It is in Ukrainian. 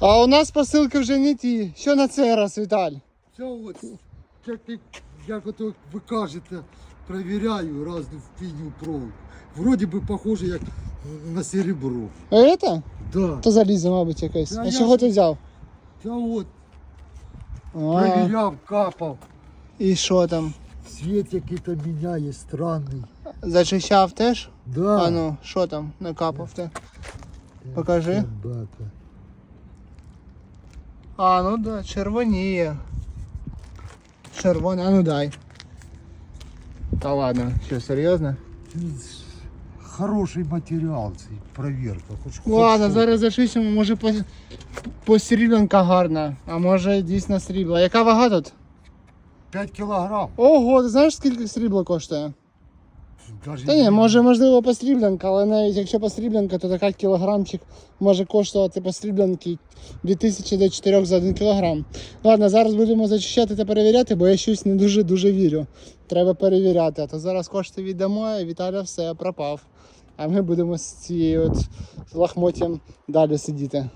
А у нас посилки вже не ті. Що на цей раз, Віталь? Це от, як, ти- як ото ви кажете, перевіряю разну фігню провод. Вроді би похоже як на серебро. А это? Да. То залізо, мабуть, якесь. Та А я чого ж- ти взяв? Це от, А, перевіряв, капав. і що там? Світ який то міняє, странний. Зачищав теж? Да. А ну, що там накапав ти? Покажи. Собака. А, ну да, червоніє. Червоне, а ну дай. Та ладно, що, серйозно? Хороший матеріал цей, провірка. Хоч, хоч Ладно, щось. зараз зачистимо, може по, по срібленка гарна, а може дійсно срібла. Яка вага тут? 5 кілограм. Ого, ти знаєш скільки срібло коштує? Та ні, може можливо посрібленка, але навіть якщо посрібленка, то така кілограмчик може коштувати посрібленки 2000 до 4 за 1 кілограм. Ладно, зараз будемо зачищати та перевіряти, бо я щось не дуже дуже вірю. Треба перевіряти. А то зараз кошти віддамо, і Віталя все пропав. А ми будемо з цією от лахмоттям далі сидіти.